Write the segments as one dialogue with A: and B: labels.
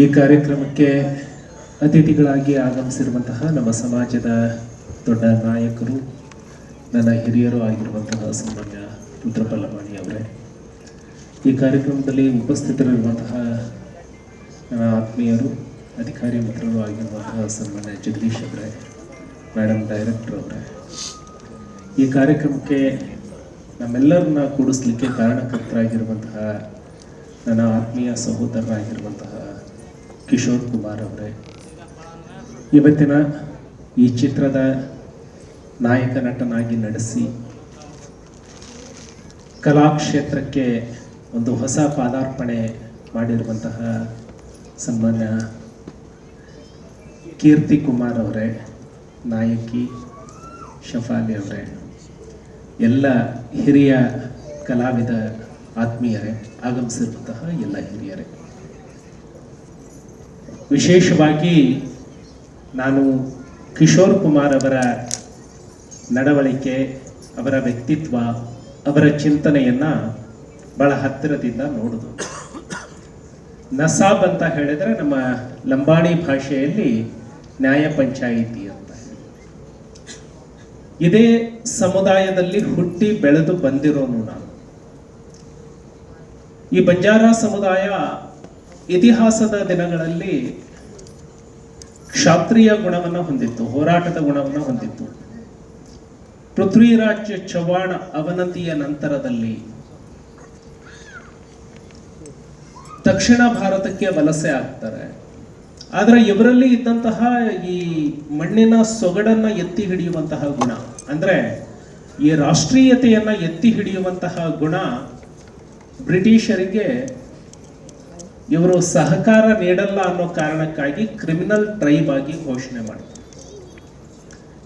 A: ಈ ಕಾರ್ಯಕ್ರಮಕ್ಕೆ ಅತಿಥಿಗಳಾಗಿ ಆಗಮಿಸಿರುವಂತಹ ನಮ್ಮ ಸಮಾಜದ ದೊಡ್ಡ ನಾಯಕರು, ನನ್ನ ಹಿರಿಯರು ಆಗಿರುವಂತಹ ಸನ್ಮಾನ್ಯ ರುದ್ರಪಲ್ಲವಾಣಿ ಅವರೇ. ಈ ಕಾರ್ಯಕ್ರಮದಲ್ಲಿ ಉಪಸ್ಥಿತರಿರುವಂತಹ ನನ್ನ ಆತ್ಮೀಯರು, ಅಧಿಕಾರಿ ಮಿತ್ರರು ಆಗಿರುವಂತಹ ಸನ್ಮಾನ್ಯ ಜಗದೀಶ್ ಅವರೇ ಮೇಡಮ್ ಡೈರೆಕ್ಟರ್ ಅವರೇ. ಈ ಕಾರ್ಯಕ್ರಮಕ್ಕೆ ನಮ್ಮೆಲ್ಲರನ್ನ ಕೂಡಿಸ್ಲಿಕ್ಕೆ ಕಾರಣಕರ್ತರಾಗಿರುವಂತಹ ನನ್ನ ಆತ್ಮೀಯ ಸಹೋದರರಾಗಿರುವಂತಹ ಕಿಶೋರ್ ಕುಮಾರ್ ಅವರೇ. ಇವತ್ತಿನ ಈ ಚಿತ್ರದ ನಾಯಕ ನಟನಾಗಿ ನಡೆಸಿ ಕಲಾಕ್ಷೇತ್ರಕ್ಕೆ ಒಂದು ಹೊಸ ಪಾದಾರ್ಪಣೆ ಮಾಡಿರುವಂತಹ ಸನ್ಮಾನ್ಯ ಕೀರ್ತಿ ಕುಮಾರ್ ಅವರೇ, ನಾಯಕಿ ಶಫಾಲಿ ಅವರೇ. ಎಲ್ಲ ಹಿರಿಯ ಕಲಾವಿದ ಆತ್ಮೀಯರೇ, ಆಗಮಿಸಿರುವಂತಹ ಎಲ್ಲ ಹಿರಿಯರೇ. ವಿಶೇಷವಾಗಿ ನಾನು ಕಿಶೋರ್ ಕುಮಾರ್ ಅವರ ನಡವಳಿಕೆ, ಅವರ ವ್ಯಕ್ತಿತ್ವ, ಅವರ ಚಿಂತನೆಯನ್ನು ಬಹಳ ಹತ್ತಿರದಿಂದ ನೋಡೋದು. ನಸಾಬ್ ಅಂತ ಹೇಳಿದರೆ ನಮ್ಮ ಲಂಬಾಣಿ ಭಾಷೆಯಲ್ಲಿ ನ್ಯಾಯ ಪಂಚಾಯಿತಿ ಅಂತ ಇದೇ ಸಮುದಾಯದಲ್ಲಿ ಹುಟ್ಟಿ ಬೆಳೆದು ಬಂದಿರೋನು ನಾನು. ಈ ಬಂಜಾರ ಸಮುದಾಯ ಇತಿಹಾಸದ ದಿನಗಳಲ್ಲಿ ಕ್ಷಾತ್ರಿಯ ಗುಣವನ್ನು ಹೊಂದಿತ್ತು, ಹೋರಾಟದ ಗುಣವನ್ನು ಹೊಂದಿತ್ತು. ಪೃಥ್ವಿರಾಜ್ ಚವಾಣ ಅವನತಿಯ ನಂತರದಲ್ಲಿ ದಕ್ಷಿಣ ಭಾರತಕ್ಕೆ ವಲಸೆ ಆಗ್ತಾರೆ. ಆದ್ರೆ ಇವರಲ್ಲಿ ಇದ್ದಂತಹ ಈ ಮಣ್ಣಿನ ಸೊಗಡನ್ನ ಎತ್ತಿ ಹಿಡಿಯುವಂತಹ ಗುಣ, ಅಂದ್ರೆ ಈ ರಾಷ್ಟ್ರೀಯತೆಯನ್ನ ಎತ್ತಿ ಹಿಡಿಯುವಂತಹ ಗುಣ ಬ್ರಿಟಿಷರಿಗೆ ಇವರು ಸಹಕಾರ ನೀಡಲ್ಲ ಅನ್ನೋ ಕಾರಣಕ್ಕಾಗಿ ಕ್ರಿಮಿನಲ್ ಟ್ರೈಬ್ ಆಗಿ ಘೋಷಣೆ ಮಾಡಿದ್ರು.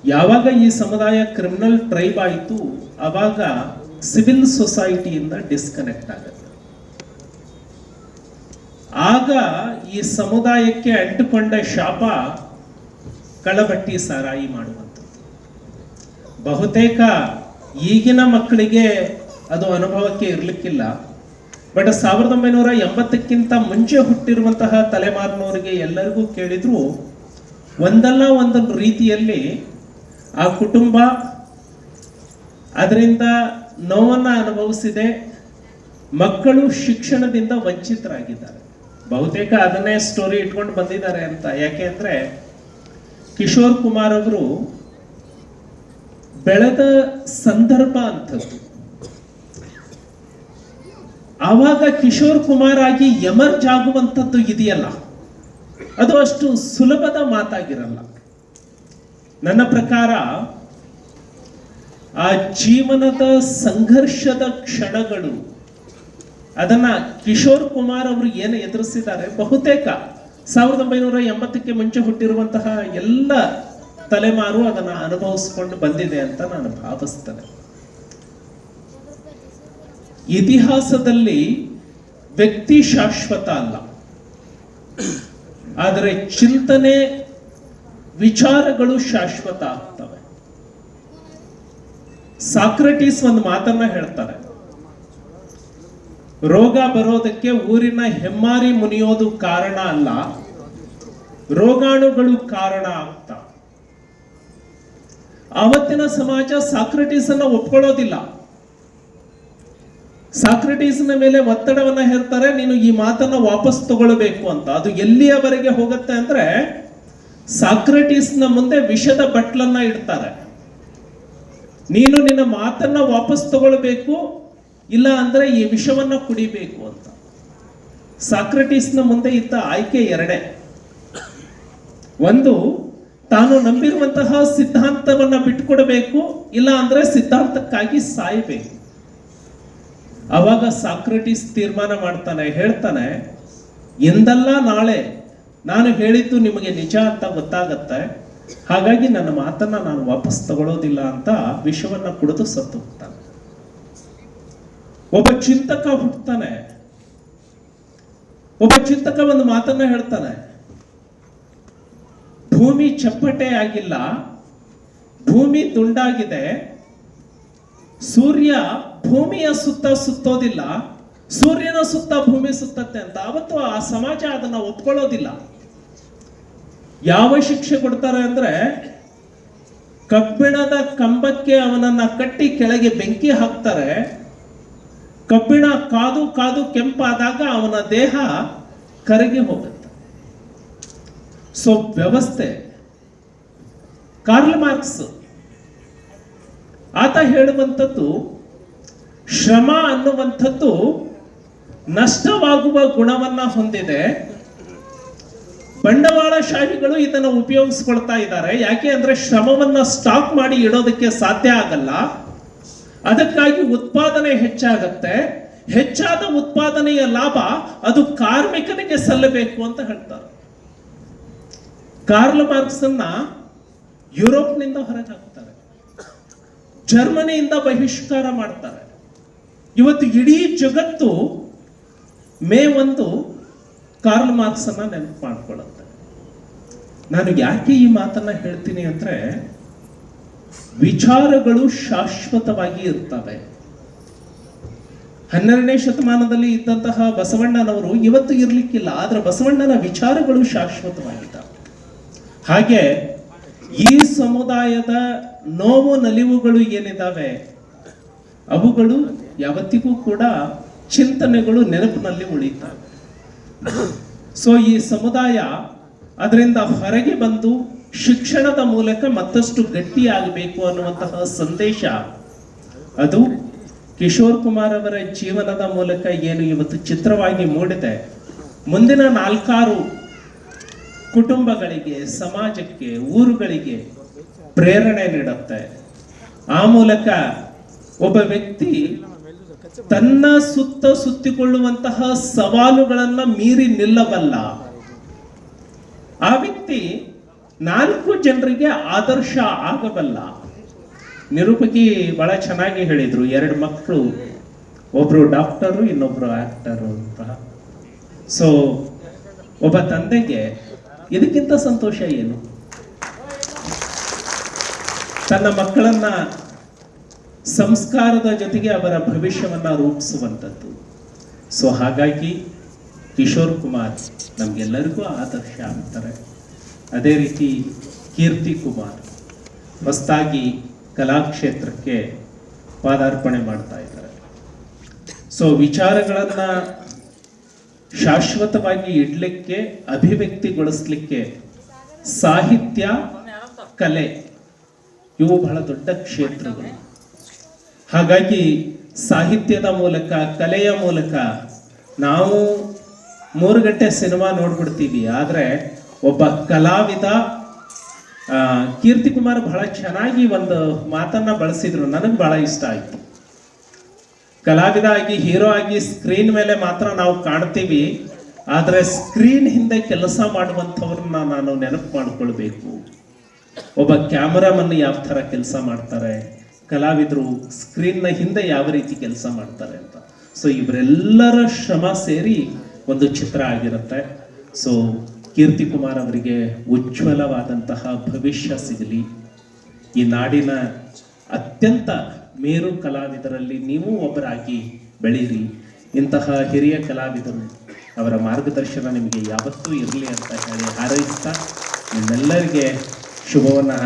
A: ಯಾವಾಗ ಈ ಸಮುದಾಯ ಕ್ರಿಮಿನಲ್ ಟ್ರೈಬ್ ಆಯಿತು, ಅವಾಗ ಸಿವಿಲ್ ಸೊಸೈಟಿಯಿಂದ ಡಿಸ್ಕನೆಕ್ಟ್ ಆಗುತ್ತೆ. ಆಗ ಈ ಸಮುದಾಯಕ್ಕೆ ಅಂಟಿಕೊಂಡ ಶಾಪ ಕಳಬಟ್ಟಿ ಸಾರಾಯಿ ಮಾಡುವಂಥದ್ದು. ಬಹುತೇಕ ಈಗಿನ ಮಕ್ಕಳಿಗೆ ಅದು ಅನುಭವಕ್ಕೆ ಇರಲಿಕ್ಕಿಲ್ಲ. ಬಟ್ ಸಾವಿರದ ಒಂಬೈನೂರ ಎಂಬತ್ತಕ್ಕಿಂತ ಮುಂಚೆ ಹುಟ್ಟಿರುವಂತಹ ತಲೆಮಾರಿನವರಿಗೆ ಎಲ್ಲರಿಗೂ ಕೇಳಿದ್ರು, ಒಂದಲ್ಲ ಒಂದೊಂದು ರೀತಿಯಲ್ಲಿ ಆ ಕುಟುಂಬ ಅದರಿಂದ ನೋವನ್ನು ಅನುಭವಿಸಿದೆ. ಮಕ್ಕಳು ಶಿಕ್ಷಣದಿಂದ ವಂಚಿತರಾಗಿದ್ದಾರೆ. ಬಹುತೇಕ ಅದನ್ನೇ ಸ್ಟೋರಿ ಇಟ್ಕೊಂಡು ಬಂದಿದ್ದಾರೆ ಅಂತ. ಯಾಕೆ ಅಂದರೆ ಕಿಶೋರ್ ಕುಮಾರ್ ಅವರು ಬೆಳೆದ ಸಂದರ್ಭ ಅಂಥದ್ದು. ಆವಾಗ ಕಿಶೋರ್ ಕುಮಾರ್ ಆಗಿ ಎಮರ್ಜ್ ಆಗುವಂಥದ್ದು ಇದೆಯಲ್ಲ? ಅದು ಅಷ್ಟು ಸುಲಭದ ಮಾತಾಗಿರಲ್ಲ. ನನ್ನ ಪ್ರಕಾರ ಆ ಜೀವನದ ಸಂಘರ್ಷದ ಕ್ಷಣಗಳು, ಅದನ್ನ ಕಿಶೋರ್ ಕುಮಾರ್ ಅವರು ಏನು ಎದುರಿಸಿದ್ದಾರೆ? ಬಹುತೇಕ ಸಾವಿರದ ಒಂಬೈನೂರ ಎಂಬತ್ತಕ್ಕೆ ಮುಂಚೆ ಹುಟ್ಟಿರುವಂತಹ ಎಲ್ಲ ತಲೆಮಾರು ಅದನ್ನು ಅನುಭವಿಸ್ಕೊಂಡು ಬಂದಿದೆ ಅಂತ ನಾನು ಭಾವಿಸ್ತೇನೆ. ಇತಿಹಾಸದಲ್ಲಿ ವ್ಯಕ್ತಿ ಶಾಶ್ವತ ಅಲ್ಲ. ಆದರೆ ಚಿಂತನೆ ವಿಚಾರಗಳು ಶಾಶ್ವತ ಆಗ್ತವೆ. ಸಾಕ್ರಟೀಸ್ ಒಂದು ಮಾತನ್ನ ಹೇಳ್ತಾರೆ. ರೋಗ ಬರೋದಕ್ಕೆ ಊರಿನ ಹೆಮ್ಮಾರಿ ಮುನಿಯೋದು ಕಾರಣ ಅಲ್ಲ, ರೋಗಾಣುಗಳು ಕಾರಣ ಆಗ್ತಾ. ಆವತ್ತಿನ ಸಮಾಜ ಸಾಕ್ರೆಟಿಸ್ ಅನ್ನ ಒಪ್ಕೊಳ್ಳೋದಿಲ್ಲ. ಸಾಕ್ರೆಟೀಸ್ನ ಮೇಲೆ ಒತ್ತಡವನ್ನ ಹೇರ್ತಾರೆ, ನೀನು ಈ ಮಾತನ್ನ ವಾಪಸ್ ತಗೊಳ್ಬೇಕು ಅಂತ. ಅದು ಎಲ್ಲಿಯವರೆಗೆ ಹೋಗುತ್ತೆ ಅಂದ್ರೆ ಸಾಕ್ರೆಟೀಸ್ನ ಮುಂದೆ ವಿಷದ ಬಟ್ಲನ್ನ ಇಡ್ತಾರೆ. ನೀನು ನಿನ್ನ ಮಾತನ್ನ ವಾಪಸ್ ತಗೊಳ್ಬೇಕು, ಇಲ್ಲ ಅಂದ್ರೆ ಈ ವಿಷವನ್ನ ಕುಡಿಬೇಕು ಅಂತ. ಸಾಕ್ರೆಟೀಸ್ನ ಮುಂದೆ ಇದ್ದ ಆಯ್ಕೆ ಎರಡೇ. ಒಂದು, ತಾನು ನಂಬಿರುವಂತಹ ಸಿದ್ಧಾಂತವನ್ನ ಬಿಟ್ಟುಕೊಡಬೇಕು ಇಲ್ಲ ಅಂದ್ರೆ ಸಿದ್ಧಾಂತಕ್ಕಾಗಿ ಸಾಯಬೇಕು. ಅವಾಗ ಸಾಕ್ರೆಟಿಸ್ ತೀರ್ಮಾನ ಮಾಡ್ತಾನೆ, ಹೇಳ್ತಾನೆ, ಎಂದಲ್ಲ ನಾಳೆ, ನಾನು ಹೇಳಿದ್ದು ನಿಮಗೆ ನಿಜ ಅಂತ ಗೊತ್ತಾಗತ್ತೆ. ಹಾಗಾಗಿ ನನ್ನ ಮಾತನ್ನ ನಾನು ವಾಪಸ್ ತಗೊಳ್ಳೋದಿಲ್ಲ ಅಂತ ವಿಷವನ್ನ ಕುಡಿದು ಸತ್ತು ಹೋಗ್ತಾನೆ. ಒಬ್ಬ ಚಿಂತಕ ಹುಟ್ಟತಾನೆ ಒಬ್ಬ ಚಿಂತಕ ಒಂದು ಮಾತನ್ನ ಹೇಳ್ತಾನೆ, ಭೂಮಿ ಚಪ್ಪಟೆ ಆಗಿಲ್ಲ, ಭೂಮಿ ದುಂಡಾಗಿದೆ ಸೂರ್ಯ ಭೂಮಿಯ ಸುತ್ತ ಸುತ್ತೋದಿಲ್ಲ, ಸೂರ್ಯನ ಸುತ್ತ ಭೂಮಿ ಸುತ್ತತ್ತೆ ಅಂತ ಅವತ್ತು ಆ ಸಮಾಜ ಅದನ್ನ ಒಪ್ಕೊಳ್ಳೋದಿಲ್ಲ. ಯಾವ ಶಿಕ್ಷೆ ಕೊಡ್ತಾರೆ ಅಂದ್ರೆ, ಕಬ್ಬಿಣದ ಕಂಬಕ್ಕೆ ಅವನನ್ನ ಕಟ್ಟಿ ಕೆಳಗೆ ಬೆಂಕಿ ಹಾಕ್ತಾರೆ, ಕಬ್ಬಿಣ ಕಾದು ಕಾದು ಕೆಂಪಾದಾಗ ಅವನ ದೇಹ ಕರಗಿ ಹೋಗುತ್ತೆ. ಸೊ ವ್ಯವಸ್ಥೆ. ಕಾರ್ಲ್ ಮಾರ್ಕ್ಸ್ ಆತ ಹೇಳುವಂಥದ್ದು ಶ್ರಮ ಅನ್ನುವಂಥದ್ದು ನಷ್ಟವಾಗುವ ಗುಣವನ್ನ ಹೊಂದಿದೆ. ಬಂಡವಾಳಶಾಹಿಗಳು ಇದನ್ನು ಉಪಯೋಗಿಸ್ಕೊಳ್ತಾ ಇದ್ದಾರೆ. ಯಾಕೆ ಅಂದ್ರೆ ಶ್ರಮವನ್ನ ಸ್ಟಾಕ್ ಮಾಡಿ ಇಡೋದಕ್ಕೆ ಸಾಧ್ಯ ಆಗಲ್ಲ. ಅದಕ್ಕಾಗಿ ಉತ್ಪಾದನೆ ಹೆಚ್ಚಾಗತ್ತೆ. ಹೆಚ್ಚಾದ ಉತ್ಪಾದನೆಯ ಲಾಭ ಅದು ಕಾರ್ಮಿಕನಿಗೆ ಸಲ್ಲಬೇಕು ಅಂತ ಹೇಳ್ತಾರೆ. ಕಾರ್ಲ್ ಮಾರ್ಕ್ಸ್ ಅನ್ನ ಯುರೋಪ್ನಿಂದ ಹೊರಗೆ ಹಾಕ್ತಾರೆ. ಜರ್ಮನಿಯಿಂದ ಬಹಿಷ್ಕಾರ ಮಾಡ್ತಾರೆ. ಇವತ್ತು ಇಡೀ ಜಗತ್ತು ಮೇ ಒಂದು ಕಾರ್ಲ್ ಮಾರ್ಕ್ಸ್ ಅನ್ನ ನೆನಪು ಮಾಡ್ಕೊಳ್ಳುತ್ತೆ. ನಾನು ಯಾಕೆ ಈ ಮಾತನ್ನ ಹೇಳ್ತೀನಿ ಅಂದ್ರೆ, ವಿಚಾರಗಳು ಶಾಶ್ವತವಾಗಿ ಇರ್ತವೆ. ಹನ್ನೆರಡನೇ ಶತಮಾನದಲ್ಲಿ ಇದ್ದಂತಹ ಬಸವಣ್ಣನವರು ಇವತ್ತು ಇರಲಿಕ್ಕಿಲ್ಲ, ಆದ್ರೆ ಬಸವಣ್ಣನ ವಿಚಾರಗಳು ಶಾಶ್ವತವಾಗಿದ್ದಾವೆ. ಹಾಗೆ ಈ ಸಮುದಾಯದ ನೋವು ನಲಿವುಗಳು ಏನಿದ್ದಾವೆ ಅವುಗಳು ಯಾವತ್ತಿಗೂ ಕೂಡ ಚಿಂತನೆಗಳು ನೆನಪಿನಲ್ಲಿ ಉಳಿತವೆ ಸೊ ಈ ಸಮುದಾಯ ಅದರಿಂದ ಹೊರಗೆ ಬಂದು ಶಿಕ್ಷಣದ ಮೂಲಕ ಮತ್ತಷ್ಟು ಗಟ್ಟಿಯಾಗಬೇಕು ಅನ್ನುವಂತಹ ಸಂದೇಶ ಅದು ಕಿಶೋರ್ ಕುಮಾರ್ ಅವರ ಜೀವನದ ಮೂಲಕ ಏನು ಇವತ್ತು ಚಿತ್ರವಾಗಿ ಮೂಡಿದೆ. ಮುಂದಿನ ನಾಲ್ಕಾರು ಕುಟುಂಬಗಳಿಗೆ, ಸಮಾಜಕ್ಕೆ, ಊರುಗಳಿಗೆ ಪ್ರೇರಣೆ ನೀಡುತ್ತೆ. ಆ ಮೂಲಕ ಒಬ್ಬ ವ್ಯಕ್ತಿ ತನ್ನ ಸುತ್ತ ಸುತ್ತಿಕೊಳ್ಳುವಂತಹ ಸವಾಲುಗಳನ್ನ ಮೀರಿ ನಿಲ್ಲಬಲ್ಲ ಆ ವ್ಯಕ್ತಿ ನಾಲ್ಕು ಜನರಿಗೆ ಆದರ್ಶ ಆಗಬಲ್ಲ. ನಿರೂಪಕಿ ಬಹಳ ಚೆನ್ನಾಗಿ ಹೇಳಿದ್ರು, ಎರಡು ಮಕ್ಕಳು, ಒಬ್ರು ಡಾಕ್ಟರು, ಇನ್ನೊಬ್ರು ಆಕ್ಟರು ಅಂತ. ಸೊ ಒಬ್ಬ ತಂದೆಗೆ ಇದಕ್ಕಿಂತ ಸಂತೋಷ ಏನು? ತನ್ನ ಮಕ್ಕಳನ್ನ ಸಂಸ್ಕಾರದ ಜೊತೆಗೆ ಅವರ ಭವಿಷ್ಯವನ್ನ ರೂಪಿಸುವಂಥದ್ದು. ಸೊ ಹಾಗಾಗಿ ಕಿಶೋರ್ ಕುಮಾರ್ ನಮಗೆಲ್ಲರಿಗೂ ಆದರ್ಶ ಆಗ್ತಾರೆ ಅದೇ ರೀತಿ ಕೀರ್ತಿ ಕುಮಾರ್ ಹೊಸದಾಗಿ ಕಲಾಕ್ಷೇತ್ರಕ್ಕೆ ಪಾದಾರ್ಪಣೆ ಮಾಡ್ತಾ ಇದ್ದಾರೆ. ಸೊ ವಿಚಾರಗಳನ್ನು ಶಾಶ್ವತವಾಗಿ ಇಡಲಿಕ್ಕೆ, ಅಭಿವ್ಯಕ್ತಿಗೊಳಿಸ್ಲಿಕ್ಕೆ ಸಾಹಿತ್ಯ, ಕಲೆ, ಇವು ಬಹಳ ದೊಡ್ಡ ಕ್ಷೇತ್ರಗಳು. ಹಾಗಾಗಿ ಸಾಹಿತ್ಯದ ಮೂಲಕ, ಕಲೆಯ ಮೂಲಕ ನಾವು ಮೂರು ಗಂಟೆ ಸಿನಿಮಾ ನೋಡ್ಬಿಡ್ತೀವಿ. ಆದರೆ ಒಬ್ಬ ಕಲಾವಿದ ಕೀರ್ತಿ ಕುಮಾರ್ ಬಹಳ ಚೆನ್ನಾಗಿ ಒಂದು ಮಾತನ್ನ ಬಳಸಿದ್ರು. ನನಗೆ ಬಹಳ ಇಷ್ಟ ಆಯ್ತು. ಕಲಾವಿದ ಆಗಿ, ಹೀರೋ ಆಗಿ ಸ್ಕ್ರೀನ್ ಮೇಲೆ ಮಾತ್ರ ನಾವು ಕಾಣ್ತೀವಿ. ಆದರೆ ಸ್ಕ್ರೀನ್ ಹಿಂದೆ ಕೆಲಸ ಮಾಡುವಂಥವ್ರನ್ನ ನಾನು ನೆನಪು ಮಾಡಿಕೊಳ್ಬೇಕು. ಒಬ್ಬ ಕ್ಯಾಮರಾಮನ್ ಯಾವ ಥರ ಕೆಲಸ ಮಾಡ್ತಾರೆ? ಕಲಾವಿದರು ಸ್ಕ್ರೀನ್ನ ಹಿಂದೆ ಯಾವ ರೀತಿ ಕೆಲಸ ಮಾಡ್ತಾರೆ ಅಂತ. ಸೊ ಇವರೆಲ್ಲರ ಶ್ರಮ ಸೇರಿ ಒಂದು ಚಿತ್ರ ಆಗಿರುತ್ತೆ. ಸೊ ಕೀರ್ತಿ ಕುಮಾರ್ ಅವರಿಗೆ ಉಜ್ವಲವಾದಂತಹ ಭವಿಷ್ಯ ಸಿಗಲಿ. ಈ ನಾಡಿನ ಅತ್ಯಂತ ಮೇರು ಕಲಾವಿದರಲ್ಲಿ ನೀವು ಒಬ್ಬರಾಗಿ ಬೆಳೀರಿ. ಇಂತಹ ಹಿರಿಯ ಕಲಾವಿದರು ಅವರ ಮಾರ್ಗದರ್ಶನ ನಿಮಗೆ ಯಾವತ್ತೂ ಇರಲಿ ಅಂತ ಹೇಳಿ ಹಾರೈಸ್ತಾ ನಿಮ್ಮೆಲ್ಲರಿಗೆ ಶುಭವನ್ನು